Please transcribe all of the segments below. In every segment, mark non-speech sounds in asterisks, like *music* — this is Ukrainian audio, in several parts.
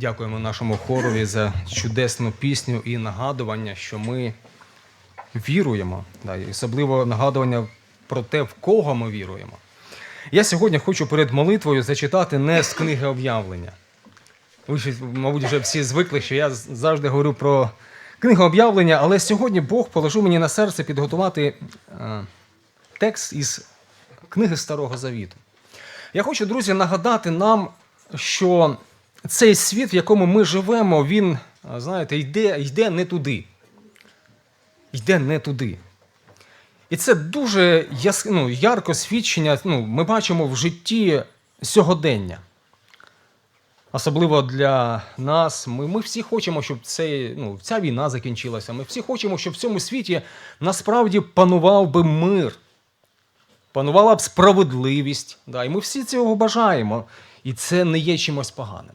Дякуємо нашому хорові за чудесну пісню і нагадування, що ми віруємо. Да, і особливо нагадування про те, в кого ми віруємо. Я сьогодні хочу перед молитвою зачитати не з книги об'явлення. Ви мабуть, вже всі звикли, що я завжди говорю про книгу об'явлення, але сьогодні Бог положив мені на серце підготувати е, текст із книги Старого Завіту. Я хочу, друзі, нагадати нам, що цей світ, в якому ми живемо, він, знаєте, йде, йде не туди. Йде не туди. І це дуже яс, ну, ярко свідчення ну, ми бачимо в житті сьогодення. Особливо для нас. Ми, ми всі хочемо, щоб цей, ну, ця війна закінчилася. Ми всі хочемо, щоб в цьому світі насправді панував би мир панувала б справедливість. Да, і ми всі цього бажаємо. І це не є чимось поганим.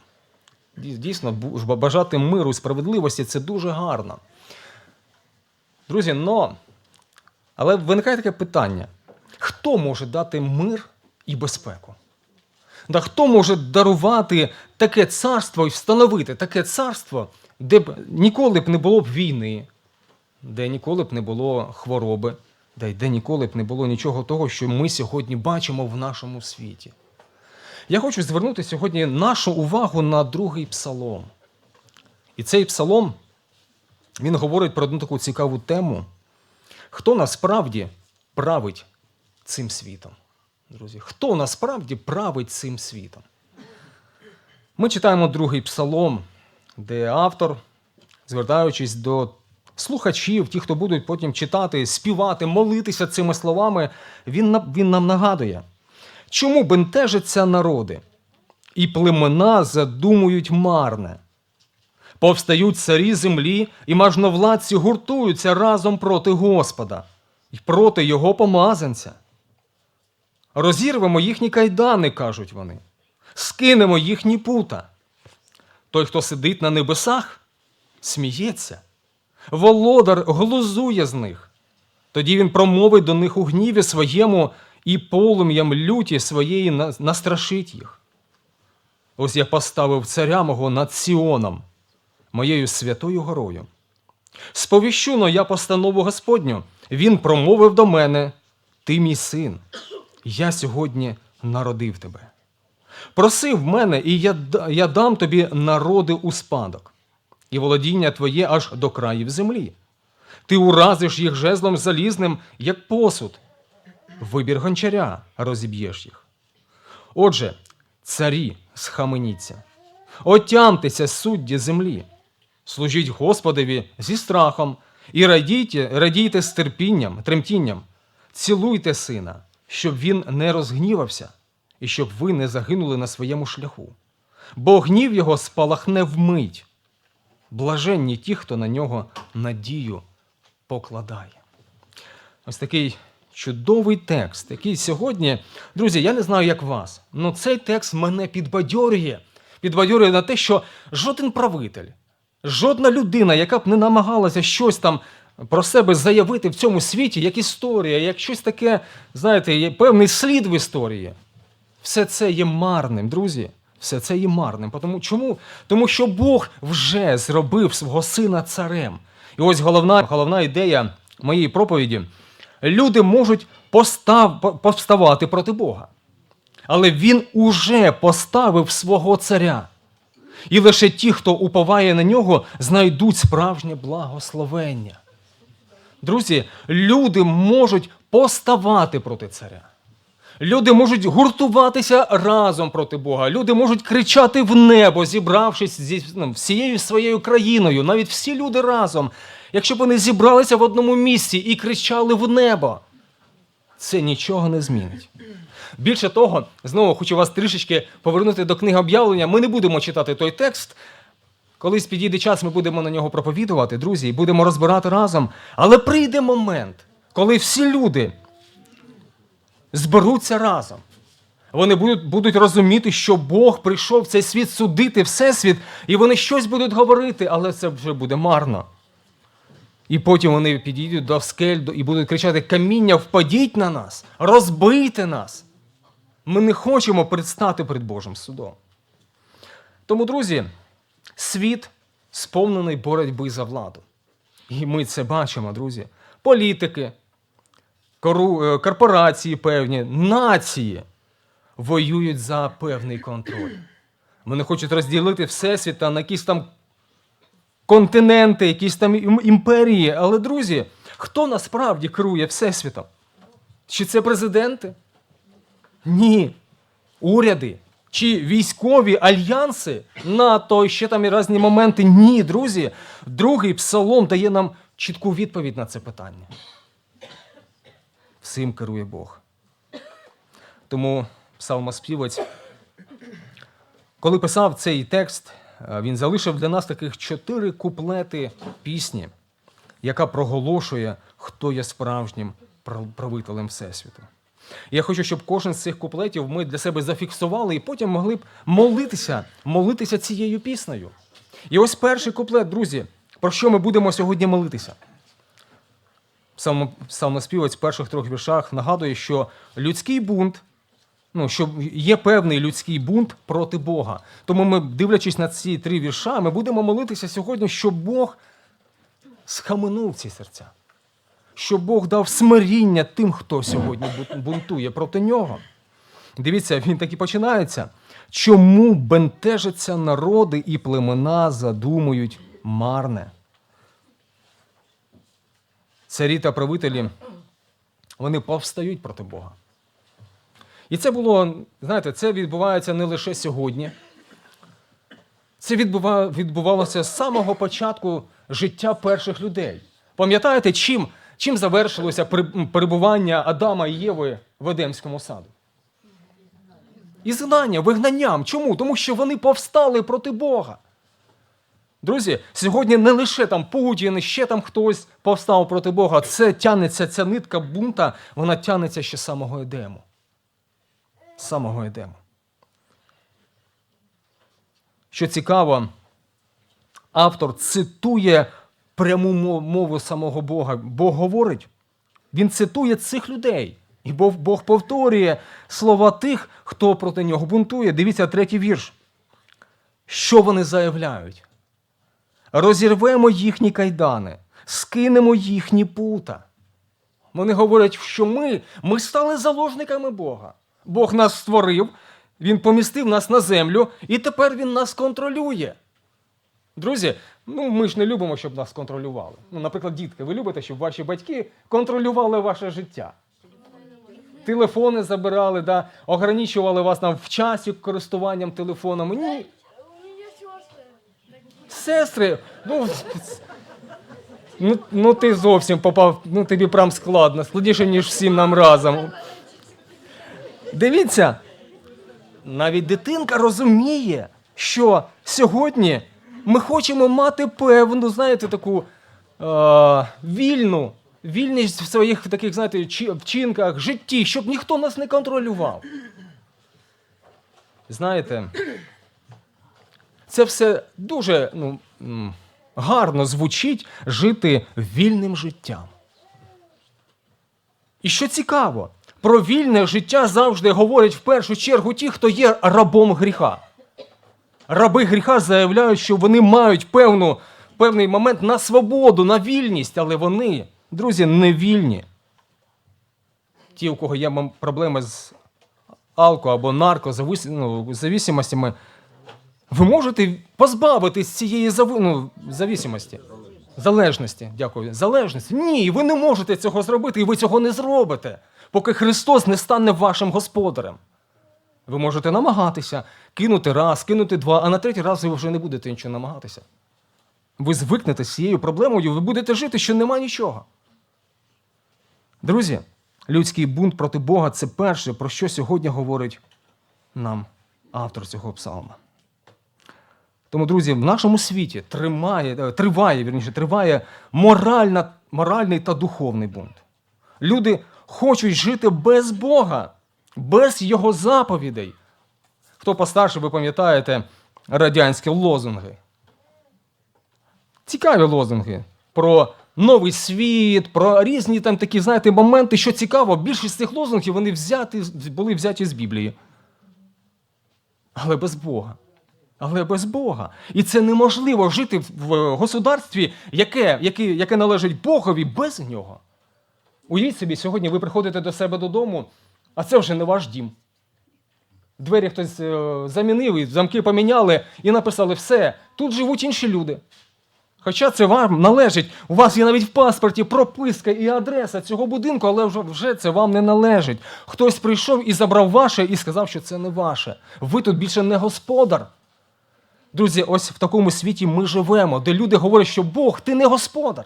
Дій- Дійсно, бажати миру і справедливості це дуже гарно. Друзі, но, але виникає таке питання: хто може дати мир і безпеку? Да, хто може дарувати таке царство і встановити таке царство, де б ніколи б не було б війни, де ніколи б не було хвороби, де, де ніколи б не було нічого того, що ми сьогодні бачимо в нашому світі. Я хочу звернути сьогодні нашу увагу на другий псалом. І цей псалом він говорить про одну таку цікаву тему, хто насправді править цим світом. Друзі, хто насправді править цим світом? Ми читаємо другий псалом, де автор, звертаючись до слухачів, ті, хто будуть потім читати, співати, молитися цими словами, він, він нам нагадує, чому бентежаться народи, і племена задумують марне. Повстають царі землі, і мажновладці гуртуються разом проти Господа і проти його помазанця. Розірвемо їхні кайдани, кажуть вони, скинемо їхні пута. Той, хто сидить на небесах, сміється. Володар глузує з них. Тоді він промовить до них у гніві своєму і полум'ям люті своєї настрашить їх. Ось я поставив царя мого над Сіоном, моєю святою горою. Сповіщу но я постанову Господню. Він промовив до мене: Ти мій син, я сьогодні народив тебе. Проси в мене, і я, я дам тобі народи у спадок, і володіння твоє аж до країв землі. Ти уразиш їх жезлом залізним, як посуд. Вибір гончаря розіб'єш їх. Отже, царі, схаменіться, отямтеся судді землі, служіть Господові зі страхом і радійте, радійте з терпінням, тремтінням, цілуйте сина, щоб він не розгнівався і щоб ви не загинули на своєму шляху. Бо гнів його спалахне вмить. Блаженні ті, хто на нього надію покладає. Ось такий чудовий текст, який сьогодні, друзі, я не знаю, як вас, але цей текст мене підбадьорює. Підбадьорює на те, що жоден правитель, жодна людина, яка б не намагалася щось там про себе заявити в цьому світі, як історія, як щось таке, знаєте, певний слід в історії. Все це є марним, друзі. Все це є марним. Тому, чому? Тому що Бог вже зробив свого сина царем. І ось головна, головна ідея моєї проповіді: люди можуть постав, повставати проти Бога. Але він уже поставив свого царя. І лише ті, хто уповає на нього, знайдуть справжнє благословення. Друзі, люди можуть поставати проти царя. Люди можуть гуртуватися разом проти Бога. Люди можуть кричати в небо, зібравшись зі ну, всією своєю країною, навіть всі люди разом. Якщо б вони зібралися в одному місці і кричали в небо, це нічого не змінить. Більше того, знову хочу вас трішечки повернути до книги об'явлення. Ми не будемо читати той текст. Колись підійде час, ми будемо на нього проповідувати, друзі, і будемо розбирати разом. Але прийде момент, коли всі люди зберуться разом. Вони будуть, будуть розуміти, що Бог прийшов в цей світ судити Всесвіт, і вони щось будуть говорити, але це вже буде марно. І потім вони підійдуть до скель і будуть кричати: каміння, впадіть на нас, розбийте нас. Ми не хочемо предстати перед Божим судом. Тому, друзі, світ сповнений боротьби за владу. І ми це бачимо, друзі. Політики, е, корпорації певні, нації воюють за певний контроль. Вони хочуть розділити всесвіт на якісь там континенти, якісь там імперії. Але, друзі, хто насправді керує всесвітом? Чи це президенти? Ні. Уряди чи військові альянси НАТО, і ще там і різні моменти. Ні, друзі. Другий псалом дає нам чітку відповідь на це питання. Всім керує Бог. Тому псалмоспівець, коли писав цей текст, він залишив для нас таких чотири куплети пісні, яка проголошує, хто є справжнім прав- правителем Всесвіту. Я хочу, щоб кожен з цих куплетів ми для себе зафіксували і потім могли б молитися, молитися цією піснею. І ось перший куплет, друзі, про що ми будемо сьогодні молитися. Псалмоспівець в перших трьох віршах нагадує, що людський бунт, ну, що є певний людський бунт проти Бога. Тому ми, дивлячись на ці три вірша, ми будемо молитися сьогодні, щоб Бог схаменув ці серця що Бог дав смиріння тим, хто сьогодні бунтує проти нього. Дивіться, він так і починається. Чому бентежаться народи і племена задумують марне? Царі та правителі, вони повстають проти Бога. І це було, знаєте, це відбувається не лише сьогодні. Це відбувалося з самого початку життя перших людей. Пам'ятаєте, чим, чим завершилося перебування Адама і Єви в Едемському саду? Ізгнання, вигнанням. Чому? Тому що вони повстали проти Бога. Друзі, сьогодні не лише там Путін, ще там хтось повстав проти Бога. Це тянеться, ця нитка бунта, вона тянеться ще з самого Едему. Самого Едему. Що цікаво, автор цитує пряму мову самого Бога. Бог говорить, він цитує цих людей. І Бог, Бог повторює слова тих, хто проти нього бунтує. Дивіться третій вірш. Що вони заявляють? Розірвемо їхні кайдани, скинемо їхні пута. Вони говорять, що ми, ми стали заложниками Бога. Бог нас створив, Він помістив нас на землю, і тепер Він нас контролює. Друзі, ну ми ж не любимо, щоб нас контролювали. Ну, наприклад, дітки, ви любите, щоб ваші батьки контролювали ваше життя. Телефони забирали, да, ограничували вас там в часі користуванням телефоном. Ні. Сестри, ну, ну, ну ти зовсім попав, ну тобі прям складно, складніше, ніж всім нам разом. Дивіться, навіть дитинка розуміє, що сьогодні ми хочемо мати певну, знаєте, таку е, вільну, вільність в своїх таких, знаєте, вчинках, житті, щоб ніхто нас не контролював. Знаєте, це все дуже ну, гарно звучить жити вільним життям. І що цікаво, про вільне життя завжди говорять в першу чергу ті, хто є рабом гріха. Раби гріха заявляють, що вони мають певну, певний момент на свободу, на вільність, але вони, друзі, не вільні. Ті, у кого є проблеми з алко або нарко, ну, зависимостями, ви можете позбавитись цієї зави... ну, зависимості. Залежності, дякую. Залежності. Ні, ви не можете цього зробити, і ви цього не зробите, поки Христос не стане вашим господарем. Ви можете намагатися кинути раз, кинути два, а на третій раз ви вже не будете нічого намагатися. Ви звикнете з цією проблемою, ви будете жити, що нема нічого. Друзі, людський бунт проти Бога це перше, про що сьогодні говорить нам автор цього псалма. Тому, друзі, в нашому світі тримає, е, триває, вірніше, триває моральна, моральний та духовний бунт. Люди хочуть жити без Бога, без Його заповідей. Хто постарше, ви пам'ятаєте радянські лозунги. Цікаві лозунги про новий світ, про різні там такі, знаєте, моменти. Що цікаво, більшість цих лозунгів вони взяті, були взяті з Біблії. Але без Бога. але без Бога. І це неможливо жити в государстві, яке, яке, яке належить Богові без нього. Уявіть собі, сьогодні ви приходите до себе додому, а це вже не ваш дім. Двері хтось е, замінив, і замки поміняли і написали все. Тут живуть інші люди. Хоча це вам належить, у вас є навіть в паспорті прописка і адреса цього будинку, але вже, вже це вам не належить. Хтось прийшов і забрав ваше і сказав, що це не ваше. Ви тут більше не господар. Друзі, ось в такому світі ми живемо, де люди говорять, що Бог, ти не господар.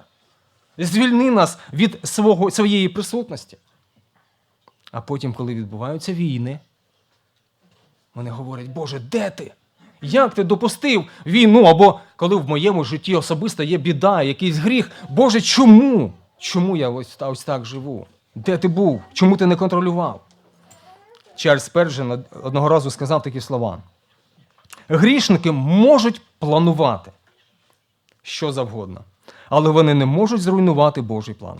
Звільни нас від свого, своєї присутності. А потім, коли відбуваються війни, вони говорять, Боже, де ти? Як ти допустив війну? Або коли в моєму житті особисто є біда, якийсь гріх. Боже, чому? Чому я ось, ось так живу? Де ти був? Чому ти не контролював? Чарльз Перджин одного разу сказав такі слова: грішники можуть планувати що завгодно, але вони не можуть зруйнувати Божий план.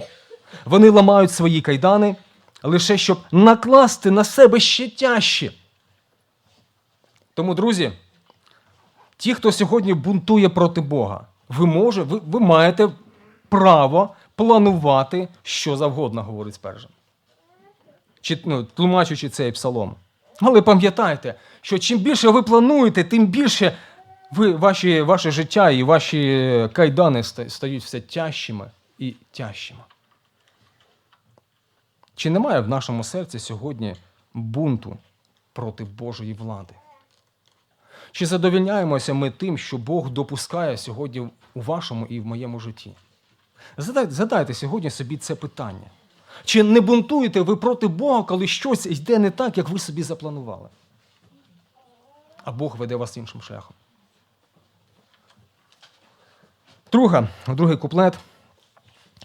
Вони ламають свої кайдани лише щоб накласти на себе ще тяжче. Тому, друзі, ті, хто сьогодні бунтує проти Бога, ви, може, ви, ви маєте право планувати що завгодно, говорить Спержин. Чи, ну, тлумачучи цей псалом. Але пам'ятайте, що чим більше ви плануєте, тим більше ви, ваші, ваше життя і ваші кайдани стають все тяжчими і тяжчими. Чи немає в нашому серці сьогодні бунту проти Божої влади? Чи задовільняємося ми тим, що Бог допускає сьогодні у вашому і в моєму житті? Задайте, задайте сьогодні собі це питання. Чи не бунтуєте ви проти Бога, коли щось йде не так, як ви собі запланували? А Бог веде вас іншим шляхом. Друга, другий куплет.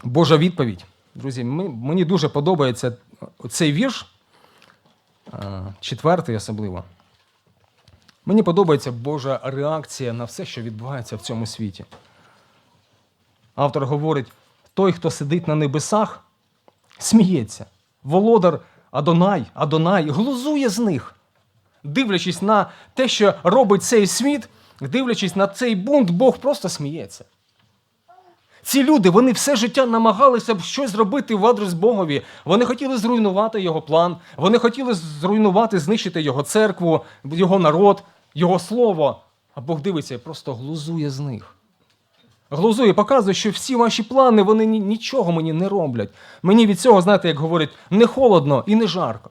Божа відповідь. Друзі, мені дуже подобається цей вірш, е, четвертий особливо. Мені подобається Божа реакція на все, що відбувається в цьому світі. Автор говорить: той, хто сидить на небесах, сміється. Володар Адонай, Адонай глузує з них, дивлячись на те, що робить цей світ, дивлячись на цей бунт, Бог просто сміється. Ці люди, вони все життя намагалися б щось зробити в адрес Богові. Вони хотіли зруйнувати його план, вони хотіли зруйнувати, знищити його церкву, його народ, його слово. А Бог дивиться просто глузує з них. Глузує, показує, що всі ваші плани вони нічого мені не роблять. Мені від цього, знаєте, як говорять, не холодно і не жарко.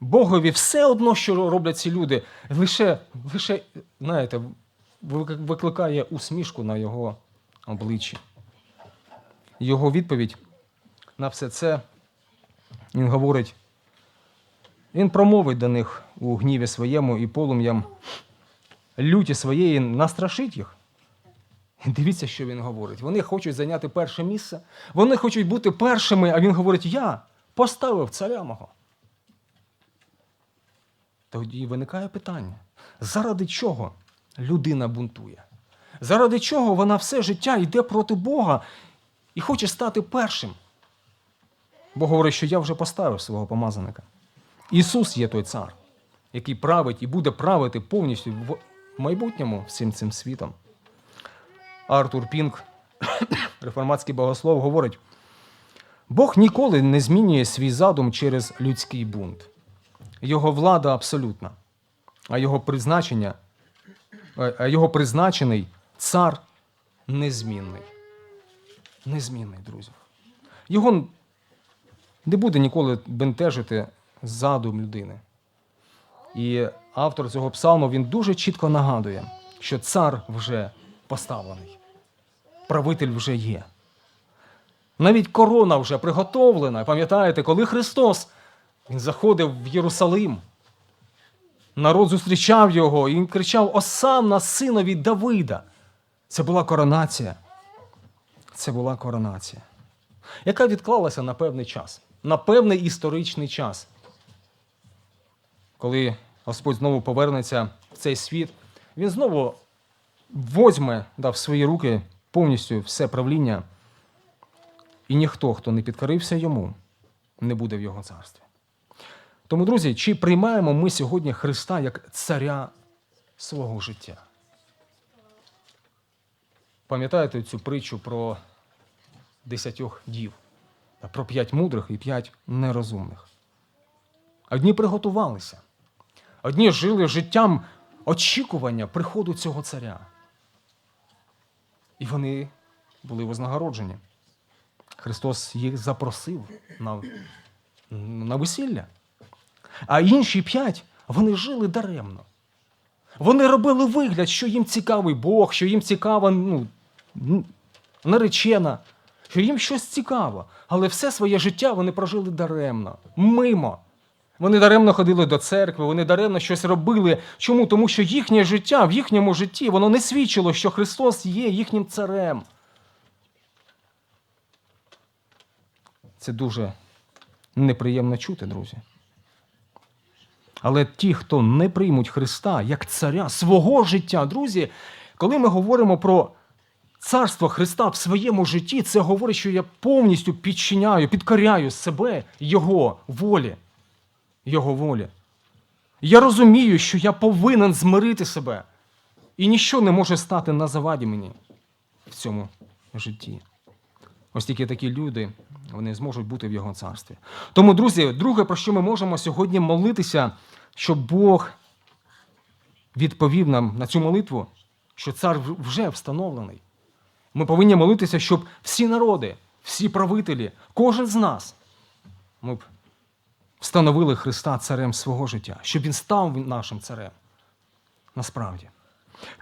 Богові все одно, що роблять ці люди, лише, лише знаєте, викликає усмішку на його обличчі. Його відповідь на все це він говорить, він промовить до них у гніві своєму і полум'ям люті своєї настрашить їх. Дивіться, що він говорить. Вони хочуть зайняти перше місце, вони хочуть бути першими, а він говорить: Я поставив царя мого. Тоді виникає питання: заради чого людина бунтує? Заради чого вона все життя йде проти Бога і хоче стати першим? Бог говорить, що я вже поставив свого помазаника. Ісус є той цар, який править і буде правити повністю в майбутньому всім цим світом. Артур Пінк, *coughs* реформатський богослов, говорить: Бог ніколи не змінює свій задум через людський бунт. Його влада абсолютна, а його призначення, його призначений цар незмінний. Незмінний, друзі. Його не буде ніколи бентежити задум людини. І автор цього псалму він дуже чітко нагадує, що цар вже поставлений, правитель вже є. Навіть корона вже приготовлена. Пам'ятаєте, коли Христос він заходив в Єрусалим, народ зустрічав його і кричав Осанна синові Давида. Це була коронація. Це була коронація, яка відклалася на певний час, на певний історичний час. Коли Господь знову повернеться в цей світ, він знову возьме да, в свої руки повністю все правління, і ніхто, хто не підкорився йому, не буде в його царстві. Тому, друзі, чи приймаємо ми сьогодні Христа як царя свого життя? Пам'ятаєте цю притчу про десятьох дів, про п'ять мудрих і п'ять нерозумних? Одні приготувалися, одні жили життям очікування приходу цього царя. І вони були вознагороджені. Христос їх запросив на, на весілля. А інші п'ять вони жили даремно. Вони робили вигляд, що їм цікавий Бог, що їм цікава ну, наречена, що їм щось цікаво. Але все своє життя вони прожили даремно, мимо. Вони даремно ходили до церкви, вони даремно щось робили. Чому? Тому що їхнє життя в їхньому житті воно не свідчило, що Христос є їхнім царем. Це дуже неприємно чути, друзі. Але ті, хто не приймуть Христа як царя свого життя, друзі, коли ми говоримо про царство Христа в своєму житті, це говорить, що я повністю підчиняю, підкоряю себе Його волі. Його волі. Я розумію, що я повинен змирити себе, і ніщо не може стати на заваді мені в цьому житті. Ось тільки такі люди вони зможуть бути в його царстві. Тому, друзі, друге, про що ми можемо сьогодні молитися, щоб Бог відповів нам на цю молитву, що цар вже встановлений. Ми повинні молитися, щоб всі народи, всі правителі, кожен з нас, ми б встановили Христа царем свого життя, щоб він став нашим царем. Насправді.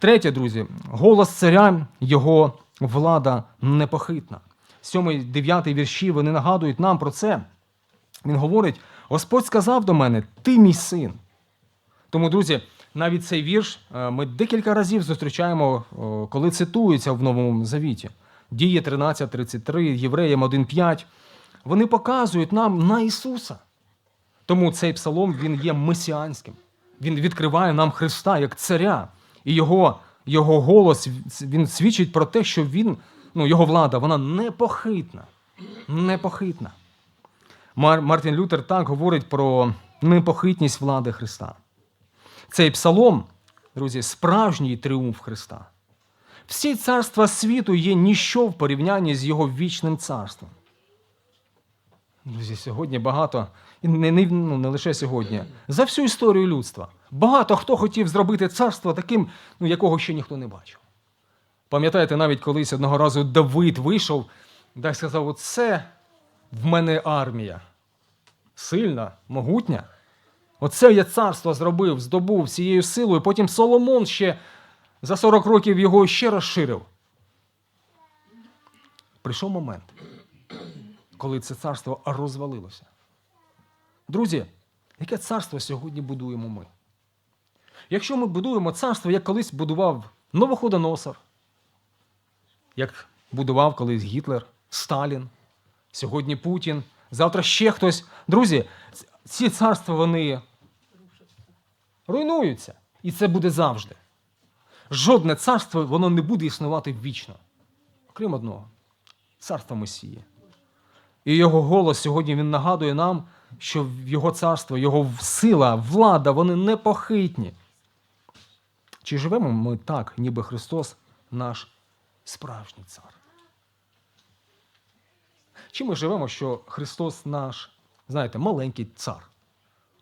Третє, друзі, голос царя, його влада непохитна. Сьомий, дев'ятий вірші вони нагадують нам про це. Він говорить: Господь сказав до мене, ти мій син. Тому, друзі, навіть цей вірш е, ми декілька разів зустрічаємо, коли цитується в Новому Завіті. Дії 13.33, Євреям 1.5. Вони показують нам на Ісуса. Тому цей псалом він є месіанським. Він відкриває нам Христа як царя. І його, його голос він свідчить про те, що він, ну, його влада, вона непохитна. Непохитна. Мар- Мартін Лютер так говорить про непохитність влади Христа. Цей псалом, друзі, справжній тріумф Христа. Всі царства світу є ніщо в порівнянні з його вічним царством. Друзі, сьогодні багато, і не, не, ну, не лише сьогодні, за всю історію людства. Багато хто хотів зробити царство таким, ну, якого ще ніхто не бачив. Пам'ятаєте, навіть колись одного разу Давид вийшов, дай сказав: оце в мене армія. Сильна, могутня. Оце я царство зробив, здобув всією силою. Потім Соломон ще за 40 років його ще розширив. Прийшов момент, коли це царство розвалилося. Друзі, яке царство сьогодні будуємо ми? Якщо ми будуємо царство, як колись будував Новоходоносор, як будував колись Гітлер, Сталін, сьогодні Путін, завтра ще хтось. Друзі, ці царства вони руйнуються. І це буде завжди. Жодне царство воно не буде існувати вічно. Окрім одного царства Месії. І його голос сьогодні він нагадує нам, що його царство, його сила, влада, вони непохитні. Чи живемо ми так, ніби Христос наш справжній цар? Чи ми живемо, що Христос наш, знаєте, маленький цар,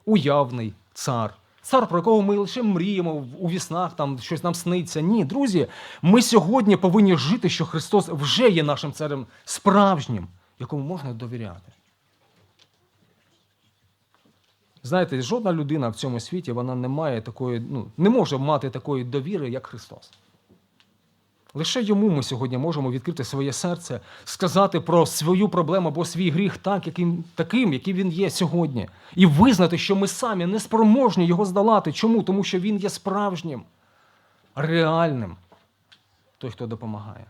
уявний цар, цар, про якого ми лише мріємо у віснах, там щось нам сниться? Ні, друзі, ми сьогодні повинні жити, що Христос вже є нашим царем справжнім, якому можна довіряти. Знаєте, жодна людина в цьому світі вона не має такої, ну, не може мати такої довіри, як Христос. Лише йому ми сьогодні можемо відкрити своє серце, сказати про свою проблему або свій гріх так, яким, таким, яким він є сьогодні, і визнати, що ми самі не спроможні його здолати. Чому? Тому що він є справжнім, реальним, той, хто допомагає.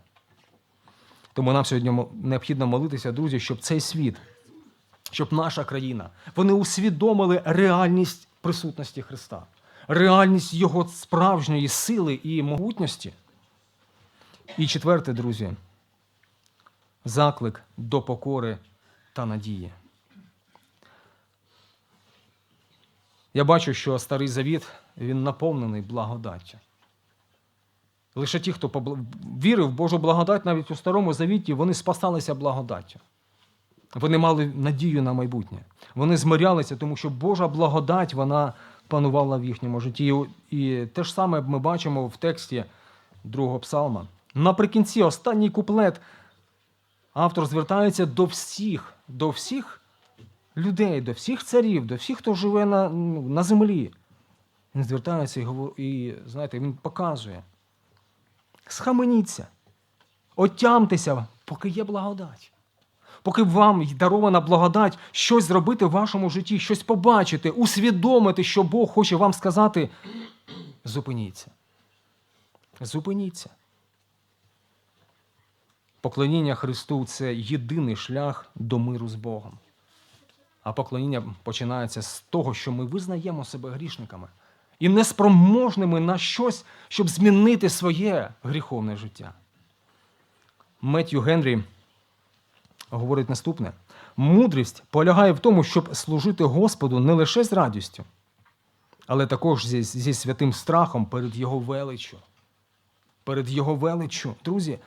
Тому нам сьогодні необхідно молитися, друзі, щоб цей світ, щоб наша країна, вони усвідомили реальність присутності Христа, реальність Його справжньої сили і могутності. І четверте, друзі, заклик до покори та надії. Я бачу, що старий завіт він наповнений благодаттю. Лише ті, хто вірив в Божу благодать, навіть у старому завіті, вони спасалися благодаттю. Вони мали надію на майбутнє. Вони змирялися, тому що Божа благодать вона панувала в їхньому житті. І те ж саме ми бачимо в тексті другого псалма. Наприкінці, останній куплет, автор звертається до всіх, до всіх людей, до всіх царів, до всіх, хто живе на, ну, на землі. Він звертається і, і знаєте, він показує. Схаменіться, отямтеся, поки є благодать. Поки вам дарована благодать щось зробити в вашому житті, щось побачити, усвідомити, що Бог хоче вам сказати, зупиніться. Зупиніться. Поклоніння Христу це єдиний шлях до миру з Богом. А поклоніння починається з того, що ми визнаємо себе грішниками і неспроможними на щось, щоб змінити своє гріховне життя. Меттю Генрі говорить наступне: мудрість полягає в тому, щоб служити Господу не лише з радістю, але також зі, зі святим страхом перед Його величчю. Перед Його величчю. Друзі,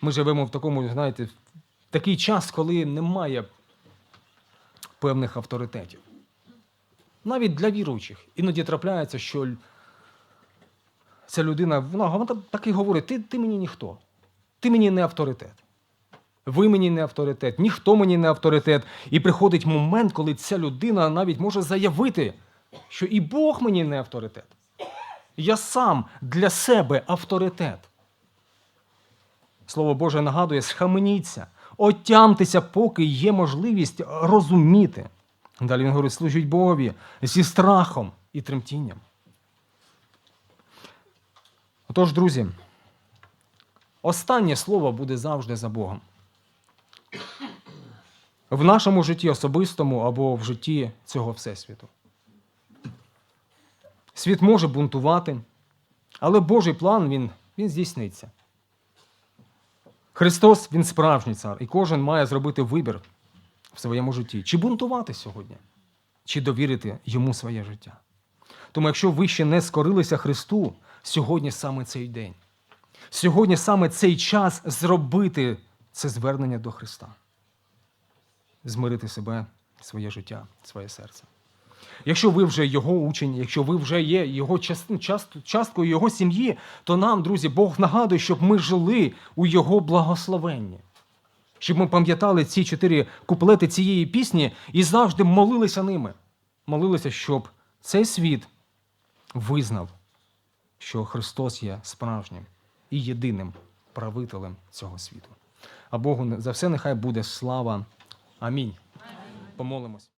ми живемо в такому, знаєте, такий час, коли немає певних авторитетів. Навіть для віруючих. Іноді трапляється, що ця людина, вона так і говорить: ти, ти мені ніхто, ти мені не авторитет. Ви мені не авторитет, ніхто мені не авторитет. І приходить момент, коли ця людина навіть може заявити, що і Бог мені не авторитет. Я сам для себе авторитет. Слово Боже нагадує, схаменіться, отямтеся, поки є можливість розуміти. Далі він говорить, служіть Богові зі страхом і тремтінням. Отож, друзі, останнє слово буде завжди за Богом. В нашому житті особистому або в житті цього Всесвіту. Світ може бунтувати, але Божий план він, він здійсниться. Христос Він справжній цар, і кожен має зробити вибір в своєму житті. Чи бунтувати сьогодні, чи довірити йому своє життя. Тому, якщо ви ще не скорилися Христу, сьогодні саме цей день. Сьогодні саме цей час зробити це звернення до Христа. Змирити себе, своє життя, своє серце. Якщо ви вже його учень, якщо ви вже є його част- часткою його сім'ї, то нам, друзі, Бог нагадує, щоб ми жили у його благословенні. Щоб ми пам'ятали ці чотири куплети цієї пісні і завжди молилися ними. Молилися, щоб цей світ визнав, що Христос є справжнім і єдиним правителем цього світу. А Богу за все нехай буде слава. Амінь. Помолимось.